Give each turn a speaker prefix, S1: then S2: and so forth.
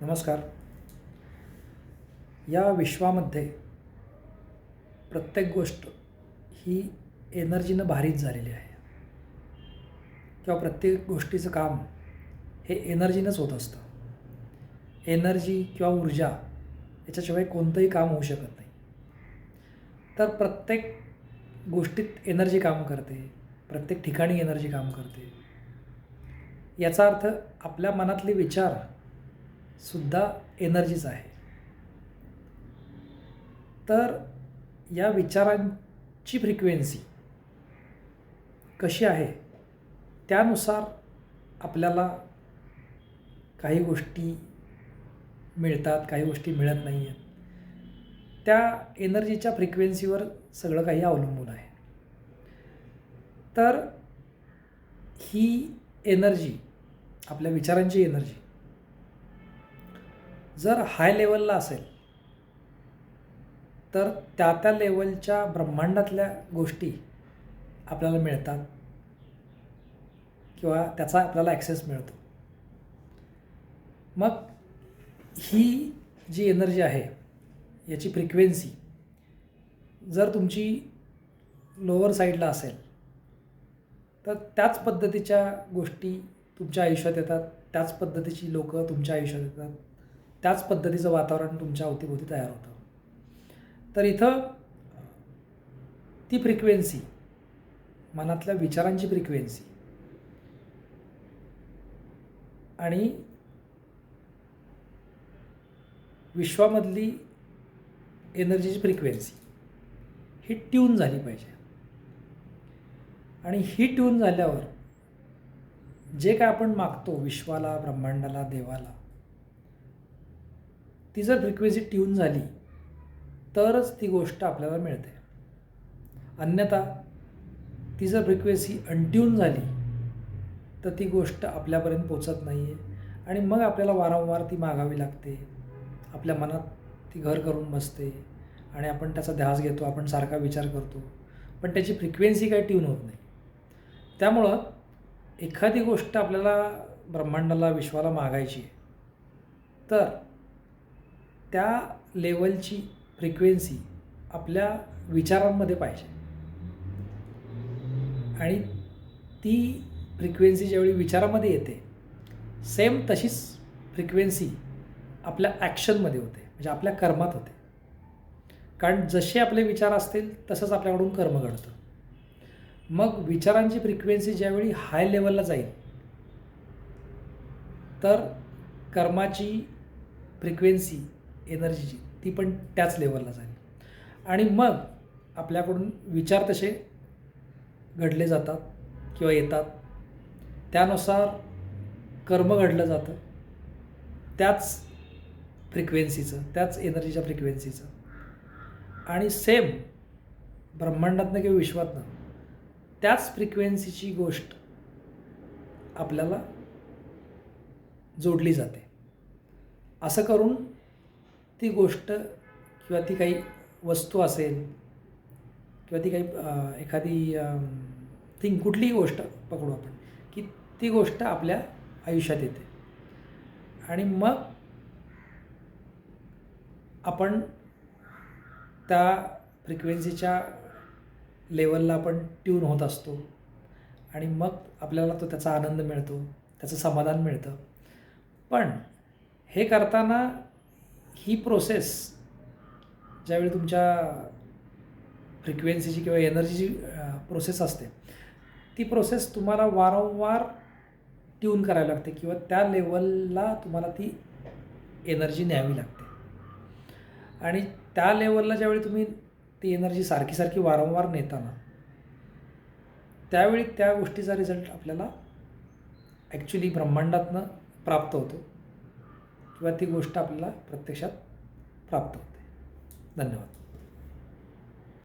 S1: नमस्कार. या विश्वामध्ये प्रत्येक गोष्ट ही एनर्जीनं भारीत झालेली आहे. किंवा प्रत्येक गोष्टीचं काम हे एनर्जीनंच होत असतं. एनर्जी किंवा ऊर्जा याच्याशिवाय कोणतंही काम होऊ शकत नाही. तर प्रत्येक गोष्टीत एनर्जी काम करते प्रत्येक ठिकाणी एनर्जी काम करते. याचा अर्थ आपल्या मनातले विचार सुद्धा एनर्जीच आहे. तर या विचारांची फ्रिक्वेन्सी कशी आहे? त्यानुसार आपल्याला काही गोष्टी मिळतात काही गोष्टी मिळत नाही आहेत त्या एनर्जीच्या फ्रिक्वेन्सीवर सगळं काही अवलंबून आहे. तर ही एनर्जी आपल्या विचारांची एनर्जी जर हाय लेवलला असेल तर त्या त्या लेवलच्या ब्रह्मांडातल्या गोष्टी आपल्याला मिळतात किंवा त्याचा आपल्याला ॲक्सेस मिळतो. मग ही जी एनर्जी आहे याची फ्रिक्वेन्सी जर तुमची लोअर साईडला असेल तर त्याच पद्धतीच्या गोष्टी तुमच्या आयुष्यात येतात त्याच पद्धतीची लोकं तुमच्या आयुष्यात येतात. त्याच पद्धतीचं वातावरण तुमच्या अवतीभोवती तयार होतं. तर इथं ती फ्रिक्वेन्सी मनातल्या विचारांची फ्रिक्वेन्सी आणि विश्वामधली एनर्जीची फ्रिक्वेन्सी ही ट्यून झाली पाहिजे. आणि ही ट्यून झाल्यावर जे काय आपण मागतो विश्वाला ब्रह्मांडाला देवाला ती जर फ्रिक्वेन्सी ट्यून झाली तरच ती गोष्ट आपल्याला मिळते. अन्यथा ती जर फ्रिक्वेन्सी अनट्यून झाली तर ती गोष्ट आपल्यापर्यंत पोचत नाही आहे आणि मग आपल्याला वारंवार ती मागावी लागते. आपल्या मनात ती घर करून बसते आणि आपण त्याचा ध्यास घेतो आपण सारखा विचार करतो. पण त्याची फ्रिक्वेन्सी काही ट्यून होत नाही. त्यामुळं एखादी गोष्ट आपल्याला ब्रह्मांडाला विश्वाला मागायची आहे तर त्या लेवलची फ्रिक्वेन्सी आपल्या विचारांमध्ये पाहिजे. आणि ती फ्रिक्वेन्सी ज्यावेळी विचारामध्ये येते सेम तशीच फ्रिक्वेन्सी आपल्या ॲक्शनमध्ये होते म्हणजे आपल्या कर्मात होते. कारण जसे आपले विचार असतील तसंच आपल्याकडून कर्म घडतं. मग विचारांची फ्रिक्वेन्सी ज्यावेळी हाय लेवलला जाईल तर कर्माची फ्रिक्वेन्सी एनर्जीची ती पण त्याच लेवलला जाईल आणि मग आपल्याकडून विचार तसे घडले जातात किंवा येतात. त्यानुसार कर्म घडलं जातं. त्याच फ्रिक्वेन्सीचं त्याच एनर्जीच्या फ्रिक्वेन्सीचं आणि सेम ब्रह्मांडातनं किंवा विश्वातनं त्याच फ्रिक्वेन्सीची गोष्ट आपल्याला जोडली जाते. असं करून ती गोष्ट किंवा ती काही वस्तू असेल किंवा ती काही एखादी थिंग कुठलीही गोष्ट पकडू आपण की ती गोष्ट आपल्या आयुष्यात येते. आणि मग आपण त्या फ्रिक्वेन्सीच्या लेवलला आपण ट्यून होत असतो आणि मग आपल्याला तो त्याचा आनंद मिळतो त्याचं समाधान मिळतं. पण हे करताना ही प्रोसेस ज्यावेळी तुमच्या फ्रिक्वेन्सीची किंवा एनर्जीची प्रोसेस असते ती प्रोसेस तुम्हाला वारंवार ट्यून करावी लागते किंवा त्या लेवलला तुम्हाला ती एनर्जी न्यावी लागते. आणि त्या लेवलला ज्यावेळी तुम्ही ती एनर्जी सारखी सारखी वारंवार नेताना त्यावेळी त्या गोष्टीचा रिझल्ट आपल्याला ॲक्च्युली ब्रह्मांडातनं प्राप्त होतो. किंवा ती गोष्ट आपल्याला प्रत्यक्षात प्राप्त होते. धन्यवाद.